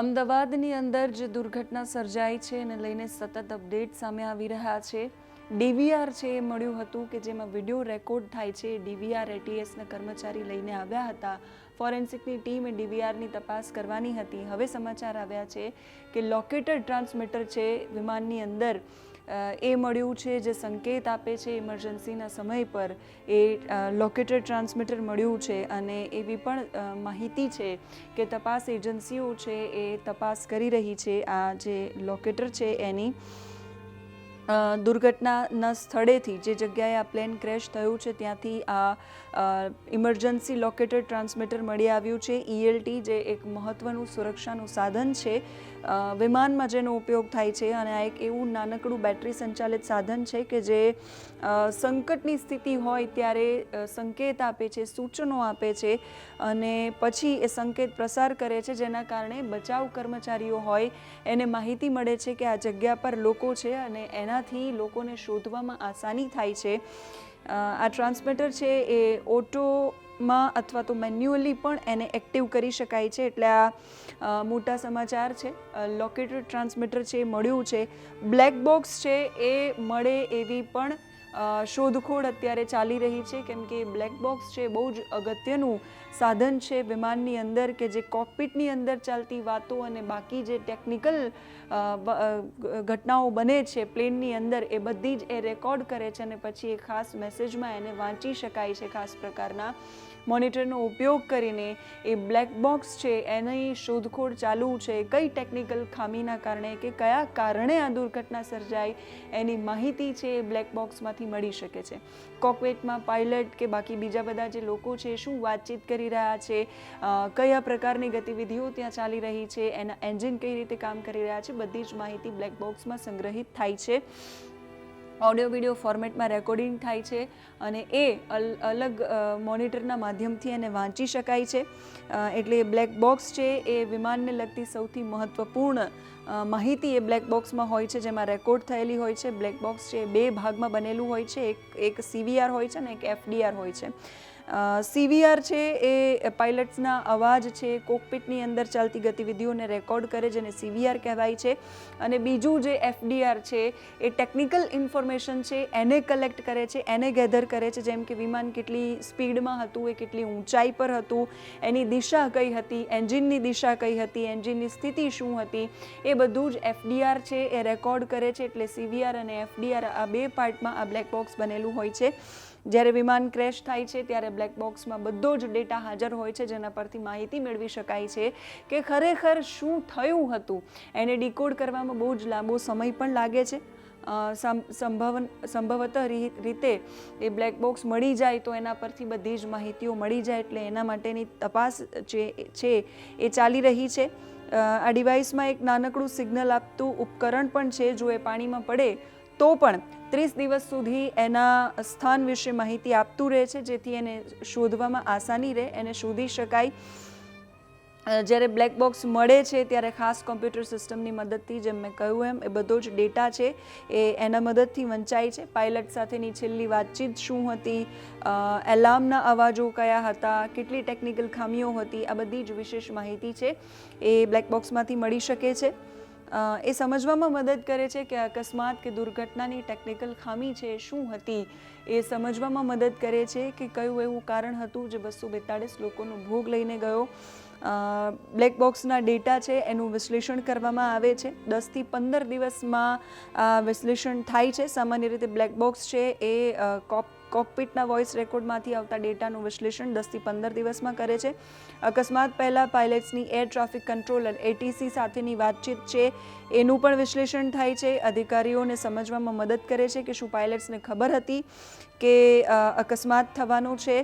અમદાવાદની અંદર જે દુર્ઘટના સર્જાઈ છે એને લઈને સતત અપડેટ સામે આવી રહ્યા છે. ડીવીઆર છે એ મળ્યું હતું કે જેમાં વીડિયો રેકોર્ડ થાય છે. ડીવીઆર એટીએસના કર્મચારી લઈને આવ્યા હતા. ફોરેન્સિકની ટીમે ડીવીઆરની તપાસ કરવાની હતી. હવે સમાચાર આવ્યા છે કે લોકેટર ટ્રાન્સમીટર છે વિમાનની અંદર. એ મળ્યું છે, જે સંકેત આપે છે ઇમરજન્સીના સમય પર, એ લોકેટર ટ્રાન્સમીટર મળ્યું છે અને એવી પણ માહિતી છે કે તપાસ એજન્સીઓ છે એ તપાસ કરી રહી છે. આ જે લોકેટર છે એની દુર્ઘટનાના સ્થળેથી, જે જગ્યાએ આ પ્લેન ક્રેશ થયું છે ત્યાંથી આ ઇમરજન્સી લોકેટર ટ્રાન્સમીટર મળી આવ્યું છે. ઈએલટી જે એક મહત્ત્વનું સુરક્ષાનું સાધન છે. વિમાનમાં જેનો ઉપયોગ થાય છે અને આ એક એવું નાનકડું બેટરી સંચાલિત સાધન છે કે જે સંકટની સ્થિતિ હોય ત્યારે સંકેત આપે છે, સૂચનો આપે છે અને પછી એ સંકેત પ્રસાર કરે છે જેના કારણે બચાવ કર્મચારીઓ હોય. એને માહિતી મળે છે કે આ જગ્યા પર લોકો છે અને એનાથી લોકોને શોધવામાં આસાની થાય છે. આ ટ્રાન્સમીટર છે એ ઓટોમાં અથવા તો મેન્યુઅલી પણ એને એક્ટિવ કરી શકાય છે. એટલે આ મોટા સમાચાર છે. લોકેટેડ ટ્રાન્સમીટર છે મળ્યું છે. બ્લેક બોક્સ છે એ મળે એવી પણ શોધખોળ અત્યારે ચાલી રહી છે, કેમ કે બ્લેક બોક્સ છે, બહુ જ અગત્યનું સાધન છે વિમાનની અંદર કે જે કોકપીટની અંદર ચાલતી વાતો અને બાકી જે ટેકનિકલ ઘટનાઓ બને છે પ્લેનની અંદર, એ બધી જ એ રેકોર્ડ કરે છે અને પછી એ ખાસ મેસેજમાં એને વાંચી શકાય છે ખાસ પ્રકારના મોનિટરનો ઉપયોગ કરીને. એ બ્લેક બોક્સ છે, એની શોધખોળ ચાલુ છે, કઈ ટેકનિકલ ખામીના કારણે કે કયા કારણે આ દુર્ઘટના સર્જાઈ એની માહિતી છે બ્લેક બોક્સમાંથી મળી શકે છે. કોકવેટમાં પાયલટ કે બાકી બીજા બધા જે લોકો છે, શું વાતચીત કરી રહ્યા છે? કયા પ્રકારની ગતિવિધિઓ ત્યાં ચાલી રહી છે? એના એન્જિન કઈ રીતે કામ કરી રહ્યા છે? બધી જ માહિતી બ્લેક બોક્સમાં સંગ્રહિત થાય છે. ઓડિયો વિડિયો ફોર્મેટમાં રેકોર્ડિંગ થાય છે અને એ અલ- અલગ મોનિટરના માધ્યમથી એને વાંચી શકાય છે. એટલે બ્લેક બોક્સ છે એ વિમાનને લગતી સૌથી મહત્ત્વપૂર્ણ માહિતી એ બ્લેક બોક્સમાં હોય છે જેમાં રેકોર્ડ થયેલી હોય છે. બ્લેક બોક્સ છે બે ભાગમાં બનેલું હોય છે. એક એક સીવીઆર હોય છે ને એક એફડીઆર હોય છે. સીવીઆર છે એ પાઇલટ્સના અવાજ છે કોકપિટની અંદર ચાલતી ગતિવિધિઓને રેકોર્ડ કરે જેને સીવીઆર કહેવાય છે. અને બીજું જે એફડીઆર છે એ ટેકનિકલ ઇન્ફોર્મેશન છે, એને કલેક્ટ કરે છે, એને ગેધર કરે છે. જેમ કે વિમાન કેટલી સ્પીડમાં હતું, એ કેટલી ઊંચાઈ પર હતું, એની દિશા કઈ હતી, એન્જિનની દિશા કઈ હતી, એન્જિનની સ્થિતિ શું હતી, એ બધું જ એફડીઆર છે એ રેકોર્ડ કરે છે. એટલે સીવીઆર અને એફડીઆર આ બે પાર્ટમાં આ બ્લેક બોક્સ બનેલું હોય છે. જ્યારે વિમાન ક્રેશ થાય છે, ત્યારે બ્લેક બોક્સમાં બધો જ ડેટા હાજર હોય છે, જેના પરથી માહિતી મેળવી શકાય છે કે ખરેખર શું થયું હતું. એને ડીકોડ કરવામાં બહુ જ લાંબો સમય પણ લાગે છે. સંભવન, સંભવત રીતે એ બ્લેક બોક્સ મળી જાય તો એના પરથી બધી જ માહિતીઓ મળી જાય, એટલે એના માટેની તપાસ જે છે એ ચાલી રહી છે. આ ડિવાઇસમાં એક નાનકડું સિગ્નલ આપતું ઉપકરણ પણ છે, જો એ પાણીમાં પડે તો પણ ત્રીસ દિવસ સુધી એના સ્થાન વિશે માહિતી આપતું રહે છે, જેથી એને શોધવામાં આસાની રહે. એને શોધી શકાય. જ્યારે બ્લેક બોક્સ મળે છે, ત્યારે ખાસ કોમ્પ્યુટર સિસ્ટમની મદદથી, જેમ મેં કહ્યું એમ, એ બધો જ ડેટા છે, એ એના મદદથી વંચાય છે. પાયલટ સાથેની છેલ્લી વાતચીત શું હતી? એલાર્મના અવાજો કયા હતા? કેટલી ટેકનિકલ ખામીઓ હતી? આ બધી જ વિશેષ માહિતી છે, એ બ્લેક બોક્સમાંથી મળી શકે છે. એ સમજવામાં મદદ કરે છે કે અકસ્માત કે દુર્ઘટનાની ટેકનિકલ ખામી છે, શું હતી? એ સમજવામાં મદદ કરે છે કે કયું એવું કારણ હતું જે બસો બેતાળીસ લોકોનો ભોગ લઈને ગયો. બ્લેક બોક્સના ડેટા છે, એનું વિશ્લેષણ કરવામાં આવે છે. દસથી પંદર દિવસમાં વિશ્લેષણ થાય છે. સામાન્ય રીતે બ્લેક બોક્સ છે એ કોપ કોકપિટના વોઇસ રેકોર્ડમાંથી આવતા ડેટાનું વિશ્લેષણ દસથી પંદર દિવસમાં કરે છે. અકસ્માત પહેલાં પાયલટ્સની એર ટ્રાફિક કંટ્રોલર એટીસી સાથેની વાતચીત છે. એનું પણ વિશ્લેષણ થાય છે. અધિકારીઓને સમજવામાં મદદ કરે છે કે શું પાયલટ્સને ખબર હતી કે અકસ્માત થવાનો છે.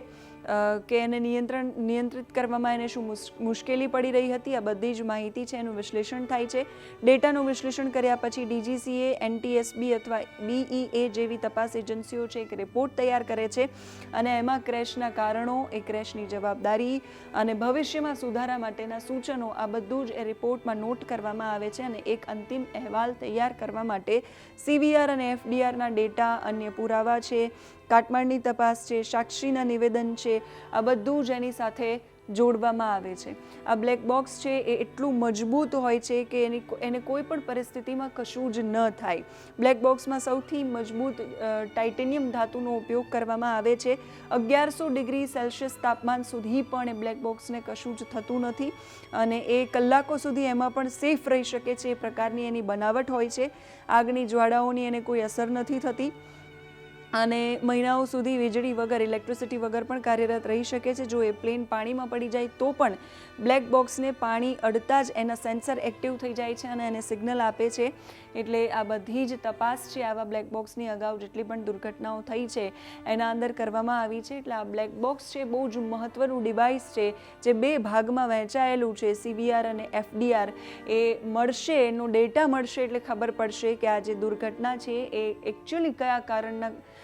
કે એને નિયંત્રણ, નિયંત્રિત કરવામાં એને શું મુશ- મુશ્કેલી પડી રહી હતી, આ બધી જ માહિતી છે, એનું વિશ્લેષણ થાય છે. ડેટાનું વિશ્લેષણ કર્યા પછી ડીજીસીએ, એનટીએસબી અથવા બીઈએ જેવી તપાસ એજન્સીઓ છે, એક રિપોર્ટ તૈયાર કરે છે અને એમાં ક્રેશના કારણો, એ ક્રેશની જવાબદારી અને ભવિષ્યમાં સુધારા માટેના સૂચનો, આ બધું જ એ રિપોર્ટમાં નોટ કરવામાં આવે છે અને એક અંતિમ અહેવાલ તૈયાર કરવા માટે સીવીઆર અને એફડીઆરના ડેટા અન્ય પુરાવા છે કાટમાળની તપાસ છે, સાક્ષીના નિવેદન છે, આ બધું જ એની સાથે જોડવામાં આવે છે. આ બ્લેક બોક્સ છે, એ એટલું મજબૂત હોય છે કે એની એને કોઈ પણ પરિસ્થિતિમાં કશું જ ન થાય. બ્લેક બોક્સમાં સૌથી મજબૂત ટાઇટેનિયમ ધાતુનો ઉપયોગ કરવામાં આવે છે. અગિયારસો ડિગ્રી સેલ્સિયસ તાપમાન સુધી પણ એ બ્લેક બોક્સને કશું જ થતું નથી અને એ કલાકો સુધી એમાં પણ સેફ રહી શકે છે એ પ્રકારની એની બનાવટ હોય છે. આગની જ્વાળાઓની એને કોઈ અસર નથી થતી. અને મહિનાઓ સુધી વીજળી વગર ઇલેક્ટ્રિસિટી વગર પણ કાર્યરત રહી શકે છે. જો એ પ્લેન પાણીમાં પડી જાય, તો પણ બ્લેક બોક્સને પાણી અડતા જ એના સેન્સર એક્ટિવ થઈ જાય છે અને એને સિગ્નલ આપે છે. એટલે આ બધી જ તપાસ છે, આવા બ્લેક બોક્સની અગાઉ જેટલી પણ દુર્ઘટનાઓ થઈ છે, એના અંદર કરવામાં આવી છે. એટલે આ બ્લેક બોક્સ છે, બહુ જ મહત્ત્વનું ડિવાઇસ છે, જે બે ભાગમાં વહેંચાયેલું છે. સીબીઆર અને એફડીઆર એ મળશે, એનો ડેટા મળશે એટલે ખબર પડશે કે આ જે દુર્ઘટના છે, એ એકચ્યુઅલી કયા કારણના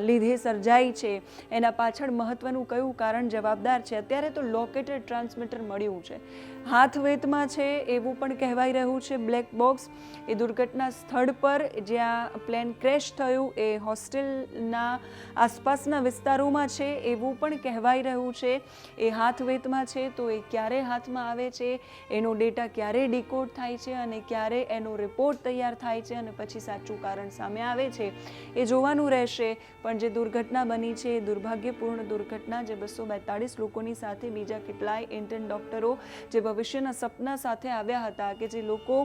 લીધે સર્જાઈ છે. એના પાછળ મહત્વનું કયું કારણ જવાબદાર છે? અત્યારે તો લોકેટેડ ટ્રાન્સમીટર મળ્યું છે. હાથ વેતમાં છે એવું પણ કહેવાઈ રહ્યું છે બ્લેક બોક્સ. એ દુર્ઘટના સ્થળ પર જ્યાં પ્લેન ક્રેશ થયું, એ હોસ્ટેલના આસપાસના વિસ્તારોમાં છે એવું પણ કહેવાઈ રહ્યું છે. એ હાથ વેતમાં છે તો એ ક્યારે હાથમાં આવે છે? એનો ડેટા ક્યારે ડીકોડ થાય છે અને ક્યારે એનો રિપોર્ટ તૈયાર થાય છે અને પછી સાચું કારણ સામે આવે છે? એ જોવાનું રહેશે. પણ જે દુર્ઘટના બની છે, એ દુર્ભાગ્યપૂર્ણ દુર્ઘટના જે બસો બેતાળીસ લોકોની સાથે, બીજા કેટલાય ઇન્ટર્ન ડૉક્ટરો જે ભવિષ્યના સપના સાથે આવ્યા હતા કે જે લોકો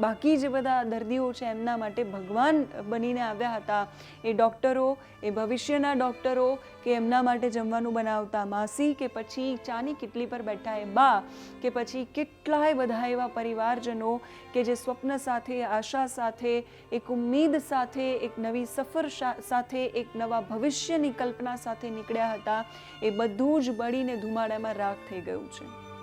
બાકી જે બધા દર્દીઓ છે, એમના માટે ભગવાન બનીને આવ્યા હતા. એ ડૉક્ટરો એ ભવિષ્યના ડૉક્ટરો કે એમના માટે જમવાનું બનાવતા માસી કે પછી ચાની કેટલી પર બેઠા એ બા કે પછી કેટલાય બધા એવા પરિવારજનો કે જે સ્વપ્ન સાથે, આશા સાથે, એક ઉમ્મીદ સાથે, એક નવી સફર સાથે, એક નવા ભવિષ્યની કલ્પના સાથે નીકળ્યા હતા, એ બધું જ બળીને ધુમાડામાં રાખ થઈ ગયું છે.